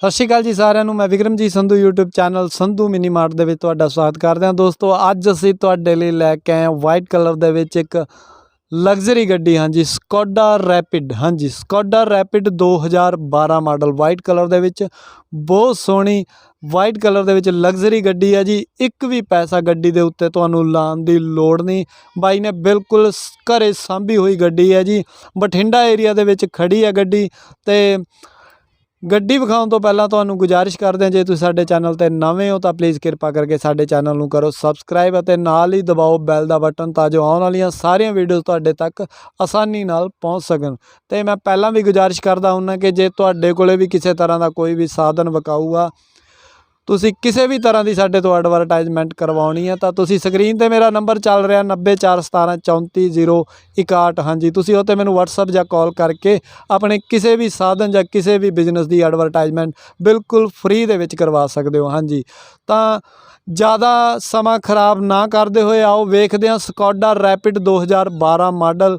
ਸਤਿ ਸ਼੍ਰੀ ਅਕਾਲ ਜੀ ਸਾਰਿਆਂ ਨੂੰ, ਮੈਂ Vikramjit Sandhu YouTube channel Sandhu mini mart ਦੇ ਵਿੱਚ ਤੁਹਾਡਾ ਸਵਾਗਤ ਕਰਦੇ ਹਾਂ। ਦੋਸਤੋ, ਅੱਜ ਅਸੀਂ ਤੁਹਾਡੇ ਲਈ ਲੈ ਕੇ ਆਏ ਵਾਈਟ ਕਲਰ ਦੇ ਵਿੱਚ ਇੱਕ ਲਗਜ਼ਰੀ ਗੱਡੀ, ਹਾਂਜੀ ਸਕੋਡਾ ਰੈਪਿਡ ਹਾਂਜੀ Skoda Rapid 2012 model white colour ਦੇ ਵਿੱਚ। ਬਹੁਤ ਸੋਹਣੀ ਵਾਈਟ ਕਲਰ ਦੇ ਵਿੱਚ ਲਗਜ਼ਰੀ ਗੱਡੀ ਹੈ ਜੀ। ਇੱਕ ਵੀ ਪੈਸਾ ਗੱਡੀ ਦੇ ਉੱਤੇ ਤੁਹਾਨੂੰ ਲਾਉਣ ਦੀ ਲੋੜ ਨਹੀਂ। ਬਾਈ ਨੇ ਬਿਲਕੁਲ ਸ- ਘਰੇ ਸਾਂਭੀ ਹੋਈ ਗੱਡੀ ਹੈ ਜੀ। ਬਠਿੰਡਾ ਏਰੀਆ ਦੇ ਵਿੱਚ ਖੜੀ ਹੈ ਗੱਡੀ ਤੇ ਗੱਡੀ ਵਿਖਾਉਣ ਤੋਂ ਪਹਿਲਾਂ ਤੁਹਾਨੂੰ ਗੁਜ਼ਾਰਿਸ਼ ਕਰਦੇ ਹਾਂ, ਜੇ ਤੁਸੀਂ ਸਾਡੇ ਚੈਨਲ ਤੇ ਨਵੇਂ ਹੋ ਤਾਂ ਪਲੀਜ਼ ਕਿਰਪਾ ਕਰਕੇ ਸਾਡੇ ਚੈਨਲ ਨੂੰ ਕਰੋ ਸਬਸਕ੍ਰਾਈਬ ਅਤੇ ਨਾਲ ਹੀ ਦਬਾਓ ਬੈਲ ਦਾ ਬਟਨ ਤਾਂ ਜੋ ਆਉਣ ਵਾਲੀਆਂ ਸਾਰੀਆਂ ਵੀਡੀਓਜ਼ ਤੁਹਾਡੇ ਤੱਕ ਆਸਾਨੀ ਨਾਲ ਪਹੁੰਚ ਸਕਣ। ਤੇ ਮੈਂ ਪਹਿਲਾਂ ਵੀ ਗੁਜ਼ਾਰਿਸ਼ ਕਰਦਾ ਹੁੰਨਾ ਕਿ ਜੇ ਤੁਹਾਡੇ ਕੋਲੇ ਵੀ ਕਿਸੇ ਤਰ੍ਹਾਂ ਦਾ ਕੋਈ ਵੀ ਸਾਧਨ ਵਿਕਾਊ ਆ ਤੁਸੀਂ ਕਿਸੇ ਵੀ ਤਰ੍ਹਾਂ ਦੀ ਸਾਡੇ ਤੋਂ ਐਡਵਰਟਾਈਜ਼ਮੈਂਟ ਕਰਵਾਉਣੀ ਹੈ, ਤਾਂ ਤੁਸੀਂ ਸਕਰੀਨ ਤੇ ਮੇਰਾ ਨੰਬਰ ਚੱਲ ਰਿਹਾ 9417344061 ਹਾਂਜੀ, ਤੁਸੀਂ ਉਹ ਤੇ ਮੈਨੂੰ WhatsApp ਜਾਂ ਕਾਲ ਕਰਕੇ ਆਪਣੇ ਕਿਸੇ ਵੀ ਸਾਧਨ ਜਾਂ ਕਿਸੇ ਵੀ ਬਿਜ਼ਨਸ ਦੀ ਐਡਵਰਟਾਈਜ਼ਮੈਂਟ ਬਿਲਕੁਲ ਫ੍ਰੀ ਦੇ ਵਿੱਚ ਕਰਵਾ ਸਕਦੇ ਹੋ। ਹਾਂਜੀ, ਤਾਂ ਜ਼ਿਆਦਾ ਸਮਾਂ ਖਰਾਬ ਨਾ ਕਰਦੇ ਹੋਏ ਆਓ, ਵੇਖਦੇ ਹਾਂ Skoda Rapid 2012 model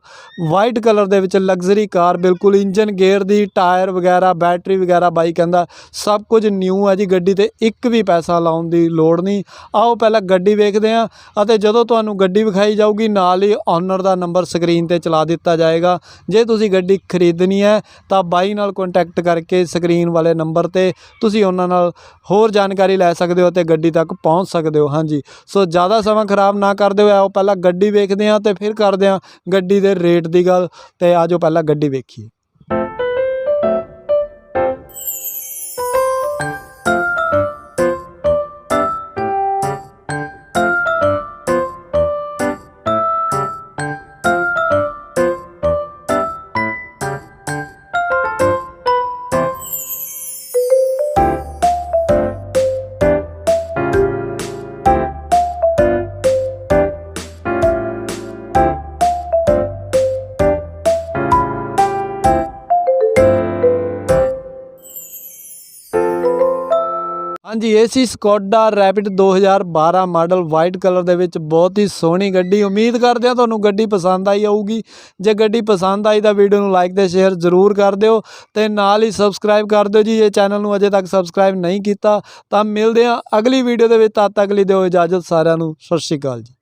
white colour ਦੇ ਵਿੱਚ ਲਗਜ਼ਰੀ ਕਾਰ ਬਿਲਕੁਲ ਇੰਜਨ ਗੇਅਰ ਦੀ ਟਾਇਰ ਵਗੈਰਾ ਬੈਟਰੀ ਵਗੈਰਾ ਬਾਈ ਕਹਿੰਦਾ ਸਭ ਕੁਝ ਨਿਊ ਹੈ ਜੀ, ਗੱਡੀ ਤੇ ਇੱਕ ਇੱਕ ਵੀ ਪੈਸਾ ਲਾਉਣ ਦੀ ਲੋੜ ਨਹੀਂ। ਆਓ ਪਹਿਲਾਂ ਗੱਡੀ ਵੇਖਦੇ ਹਾਂ ਅਤੇ ਜਦੋਂ ਤੁਹਾਨੂੰ ਗੱਡੀ ਵਿਖਾਈ ਜਾਊਗੀ, ਨਾਲ ਹੀ ਓਨਰ ਦਾ ਨੰਬਰ ਸਕਰੀਨ ਤੇ ਚਲਾ ਦਿੱਤਾ ਜਾਏਗਾ। ਜੇ ਤੁਸੀਂ ਗੱਡੀ ਖਰੀਦਣੀ ਹੈ, ਤਾਂ ਬਾਈ ਨਾਲ ਕੰਟੈਕਟ ਕਰਕੇ ਸਕਰੀਨ ਵਾਲੇ ਨੰਬਰ ਤੇ ਤੁਸੀਂ ਉਹਨਾਂ ਨਾਲ ਹੋਰ ਜਾਣਕਾਰੀ ਲੈ ਸਕਦੇ ਹੋ ਤੇ ਗੱਡੀ ਤੱਕ ਪਹੁੰਚ ਸਕਦੇ ਹੋ। ਹਾਂਜੀ। ਸੋ ਜ਼ਿਆਦਾ ਸਮਾਂ ਖਰਾਬ ਨਾ ਕਰਦੇ ਹੋਏ ਆਓ ਪਹਿਲਾਂ ਗੱਡੀ ਵੇਖਦੇ ਹਾਂ ਤੇ ਫਿਰ ਕਰਦੇ ਹਾਂ ਗੱਡੀ ਦੇ ਰੇਟ ਦੀ ਗੱਲ ਤੇ ਆਜੋ ਪਹਿਲਾਂ ਗੱਡੀ ਵੇਖੀਏ। ਹਾਂਜੀ, ਇਹ ਸੀ Skoda Rapid 2012 model white colour ਦੇ ਵਿੱਚ ਬਹੁਤ ਹੀ ਸੋਹਣੀ ਗੱਡੀ। ਉਮੀਦ ਕਰਦੇ ਹਾਂ ਤੁਹਾਨੂੰ ਗੱਡੀ ਪਸੰਦ ਆਈ ਹੋਊਗੀ। ਜੇ ਗੱਡੀ ਪਸੰਦ ਆਈ ਤਾਂ ਵੀਡੀਓ ਨੂੰ ਲਾਈਕ ਤੇ ਸ਼ੇਅਰ ਜ਼ਰੂਰ ਕਰ ਦਿਓ ਤੇ ਨਾਲ ਹੀ ਸਬਸਕ੍ਰਾਈਬ ਕਰ ਦਿਓ ਜੀ। ਇਹ ਚੈਨਲ ਨੂੰ ਅਜੇ ਤੱਕ ਸਬਸਕ੍ਰਾਈਬ ਨਹੀਂ ਕੀਤਾ ਤਾਂ ਮਿਲਦੇ ਹਾਂ ਅਗਲੀ ਵੀਡੀਓ ਦੇ ਵਿੱਚ। ਤਦ ਤੱਕ ਲਈ ਦਿਓ ਇਜਾਜ਼ਤ ਸਾਰਿਆਂ ਨੂੰ। ਸਤਿ ਸ਼੍ਰੀ ਅਕਾਲ ਜੀ।